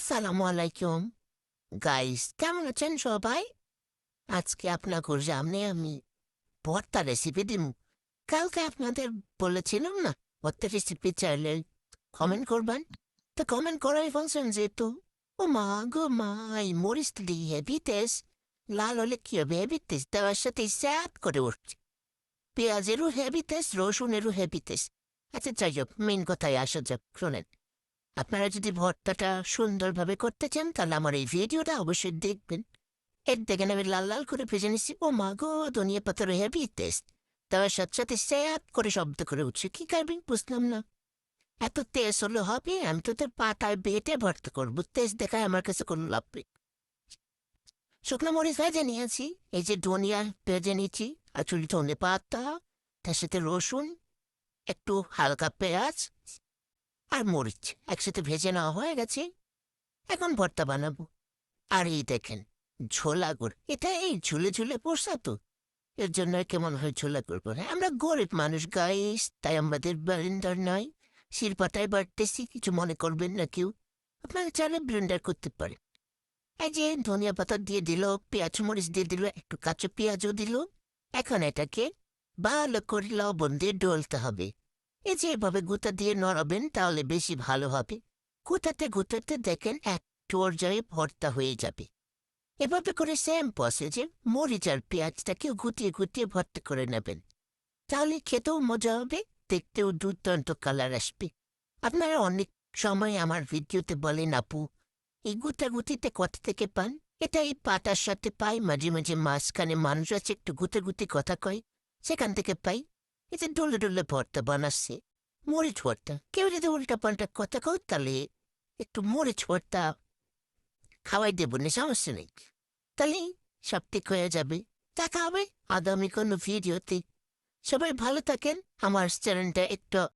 আসসালামু আলাইকুম। গাইস কেমন আছেন সবাই? আজকে আপনাদের সামনে আমি ভর্তা রেসিপি দিম। কালকে আপনাদের বলেছিলাম না, ভর্তা রেসিপি চাইলে কমেন্ট করবেন? তো কমেন্ট করাই বলছেন যেহেতু ও মা গো মা এই মরিচ দিয়ে হেভি লাল হলে কি হবে? হেভি দেওয়ার সাথে স্যাপ করে উঠছে। পেঁয়াজেরও হেভি রসুনেরও হেভি আচ্ছা যাই হোক মেন কথায় আসা যাক, শোনেন। আপনারা যদি ভর্তাটা সুন্দরভাবে করতে চান, তাহলে আমার এই ভিডিওটা অবশ্যই দেখবেন। এর দেখেন আমি লাল লাল করে ভেজে নিচ্ছি। ও মা গো, ধনিয়া পাতার হেভি টেস্ট তার সাথে সাথে স্যাপ করে শব্দ করে উঠছে। কি করবি বুঝলাম না। এত তেজ হলে হবে? আমি তো তোর পাতায় বেটে ভর্তা করব। তেজ দেখায় আমার কাছে কোনো লাভ নেই। শুকনো মরিচ ভেজে নিয়েছি। এই যে ধনিয়া ভেজে নিয়েছি, আর চুলি ধনে পাতা, তার সাথে রসুন, একটু হালকা পেঁয়াজ আর মরিচ একসাথে ভেজে নেওয়া হয়ে গেছে। এখন ভর্তা বানাবো। আর এই দেখেন, ঝোলা গুড় এটা এই ঝুলে ঝুলে পোষা তো এর জন্য কেমন হয় ঝোলা গুড় করে আমরা গরিব মানুষ গাইস তাই আমাদের ব্লেন্ডার নয়। শিরপাতায় বাড়তেছি কিছু মনে করবেন না কেউ। আপনারা চাইলে ব্লেন্ডার করতে পারে এই যে ধনিয়া পাতা দিয়ে দিল, পেঁয়াজ, মরিচ দিয়ে দিল, একটু কাঁচা পেঁয়াজও দিল। এখন এটাকে ভালো করে লবণ দিয়ে ডলতে হবে। এই যে এভাবে গুঁতা দিয়ে নড়াবেন, তাহলে বেশি ভালো হবে। গুঁতাতে গুঁতাতে দেখেন এক পর্যায়ে ভর্তা হয়ে যাবে। এভাবে করে সেম যে মরিচ আর পেঁয়াজটাকেও গুটিয়ে গুটিয়ে ভর্তা করে নেবেন। তাহলে খেতেও মজা হবে, দেখতেও দুর্দান্ত কালার আসবে। আপনারা অনেক সময় আমার ভিডিওতে বলেন, আপু, এই গুটা গুটিতে কথা থেকে পান? এটা এই পাতার সাথে পাই, মাঝে মাঝে মাঝখানে মানুষ আছে একটু গুতে গুতি কথা কয়, সেখান থেকে পাই। এতে ডলে ডলে ভর্তা বানাচ্ছে মরিচ ভর্তা কেউ যদি উল্টা পাল্টা কথা কও তাহলে একটু মরিচ ভর্তা খাওয়াই দেবো না সমস্যা নেই তাহলে সব ঠিক হয়ে যাবে দেখা হবে আগামী কোনো ভিডিওতে সবাই ভালো থাকেন আমার চ্যানেলটা একটু